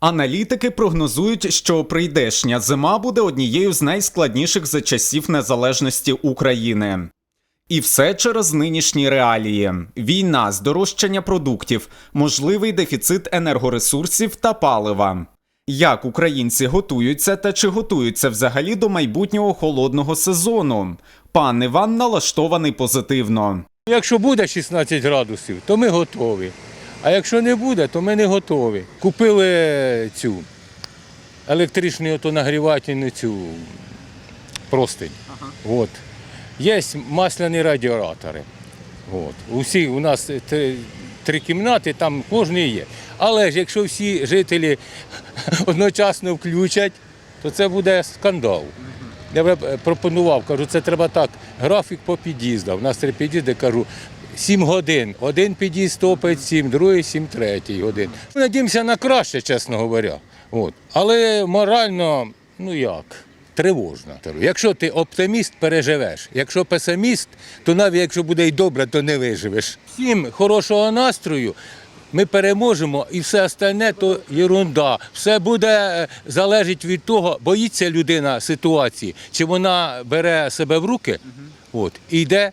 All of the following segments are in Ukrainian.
Аналітики прогнозують, що прийдешня зима буде однією з найскладніших за часів незалежності України. І все через нинішні реалії: війна, здорожчання продуктів, можливий дефіцит енергоресурсів та палива. Як українці готуються та чи готуються взагалі до майбутнього холодного сезону? Пан Іван налаштований позитивно. Якщо буде 16 градусів, то ми готові. А якщо не буде, то ми не готові. Купили цю електричну нагрівательну цю простинь. От. Є масляні радіатори. От. Усі у нас три, три кімнати, там кожний є. Але ж якщо всі жителі одночасно включать, то це буде скандал. Я е, пропонував, кажу, це треба так, графік по під'їздам. У нас три під'їзди, кажу, 7 годин. Один під'їзд топить 7, другий 7, третій годин. Ми надіємося на краще, чесно говоря. От. Але морально, ну як, тривожно. Якщо ти оптиміст, переживеш. Якщо песиміст, то навіть якщо буде й добре, то не виживеш. Всім хорошого настрою. Ми переможемо і все остальне то єрунда. Все буде е, залежить від того, боїться людина ситуації, чи вона бере себе в руки от, і йде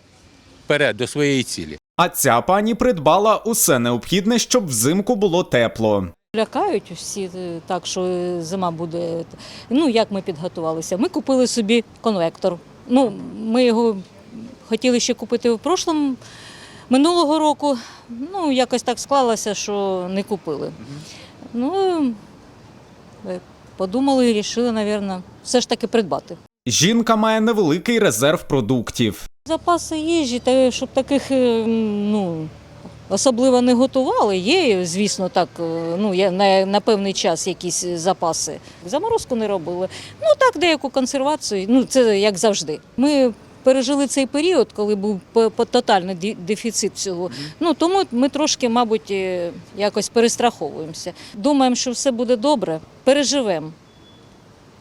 вперед до своєї цілі. А ця пані придбала усе необхідне, щоб взимку було тепло. Лякають всі е, так, що зима буде. Ну, як ми підготувалися? Ми купили собі конвектор. Ну, ми його хотіли ще купити в прошлому минулого року. Ну, якось так склалося, що не купили. Ну, е, подумали і вирішили, мабуть, все ж таки придбати. Жінка має невеликий резерв продуктів. Запаси їжі, та щоб таких е, ну, особливо не готували. Є, звісно, так, е, ну, є на, на певний час якісь запаси. Заморозку не робили. Ну так, деяку консервацію, ну це як завжди. Ми пережили цей період, коли був тотальний дефіцит цього. Ну тому ми трошки, мабуть, е, якось перестраховуємося. Думаємо, що все буде добре. Переживемо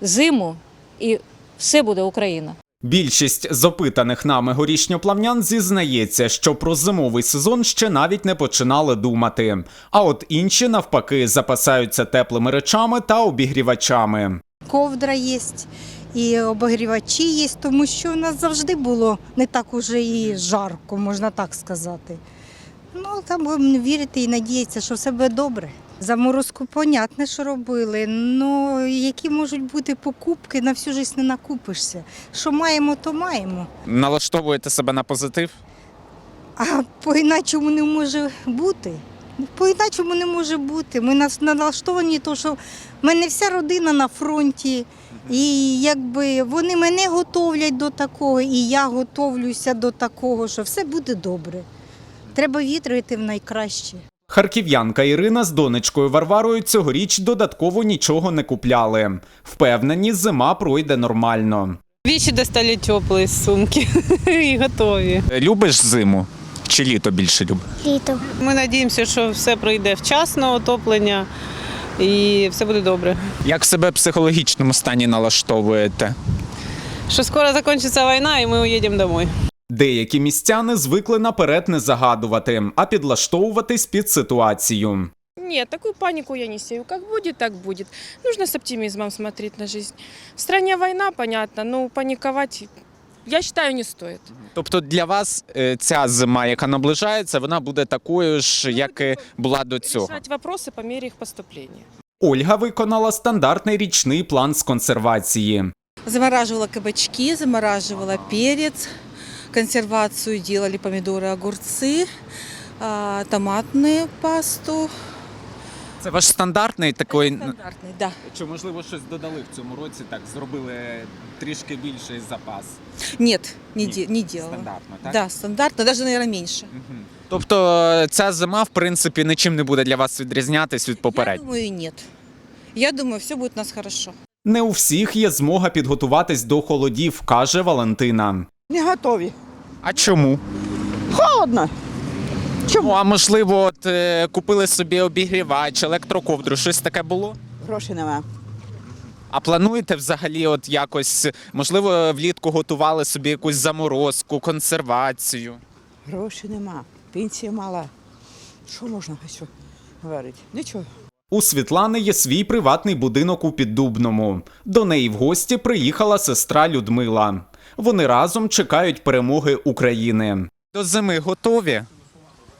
зиму і все буде Україна. Більшість з опитаних нами горішньоплавнян зізнається, що про зимовий сезон ще навіть не починали думати. А от інші навпаки запасаються теплими речами та обігрівачами. ковдра є, і обогрівачі є, тому що у нас завжди було не так уже і жарко, можна так сказати. Ну, там будемо вірити і надіятися, що все буде добре. Заморозку, понятне, що робили. Ну, які можуть бути покупки, на всю життя не накупишся. Що маємо, то маємо. Налаштовуєте себе на позитив? А по-іначому не може бути. По-іначому не може бути. Ми нас налаштовані, то що в мене вся родина на фронті. І якби вони мене готовлять до такого, і я готовлюся до такого, що все буде добре. Треба вітрити в найкраще. Харків'янка Ірина з донечкою Варварою цьогоріч додатково нічого не купляли. Впевнені, зима пройде нормально. Вещи достали теплые из сумки и готові. Любиш зиму? Чи літо більше любиш? Літо. Ми надіємося, що все пройде вчасно отоплення і все буде добре. Як себе в психологічному стані налаштовуєте? Що скоро закінчиться війна і ми уїдемо домой. Деякі містяни звикли наперед не загадувати, а підлаштовуватись під ситуацію. Нет, такую панику я не сею. Как будет, так будет. Нужно с оптимизмом смотреть на жизнь. В стране война, понятно, но паниковать, я считаю, не стоит. Тобто для вас е, ця зима, яка наближається, вона буде такою ж, як і була до цього. Решать вопросы по мере их поступления. Ольга виконала стандартний річний план з консервації. Замораживала кабачки, замораживала перец, консервацию делали помидоры, огурцы, а, томатную пасту. Це ваш стандартний такий. Стандартный, да. Чи можливо щось додали в цьому році? Так зробили трішки більший запас. Нет, не, Нет, де- не делала. Стандартно, так? Да, стандартно, даже, наверное, меньше. Мгм. Тобто е, ця зима, в принципі, нічим не буде для вас відрізнятись від Я попередньої. думаю, нет. Я думаю, все будет у нас хорошо. Не у всіх є змога підготуватись до холодів, каже Валентина. Не готові. А чому? Холодно. Ну, а можливо, от е, купили собі обігрівач, електроковдру, щось таке було? Грошей нема. А плануєте взагалі, от якось, можливо, влітку готували собі якусь заморозку, консервацію? Грошей нема. Пенсія мала. Що можна ще говорити? Нічого. У Світлани є свій приватний будинок у Піддубному. До неї в гості приїхала сестра Людмила. Вони разом чекають перемоги України. До зими готові?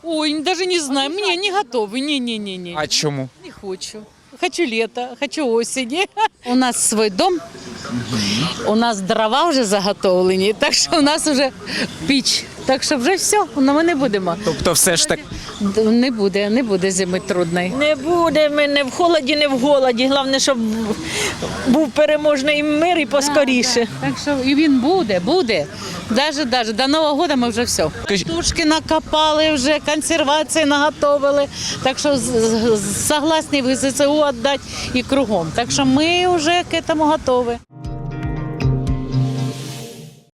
Ой, навіть не знаю, Мені не готові. Ні, ні, ні, ні. А чому? не хочу. Хочу лето, хочу осені. У нас свой дом, у нас дрова вже заготовлені, так що у нас вже піч. Так що вже все, ну, ми не будемо. Тобто, все ж таки. Д- Не буде, не буде зими трудної. Не буде ми не в холоді, не в голоді. Головне, щоб був переможний мир і поскоріше. Так що і він буде, буде. Даже, даже до Нового року ми вже все. Тушки накопали вже, консервації наготовили. Так що согласні ви ЗСУ віддати і кругом. Так що ми вже к этому готові.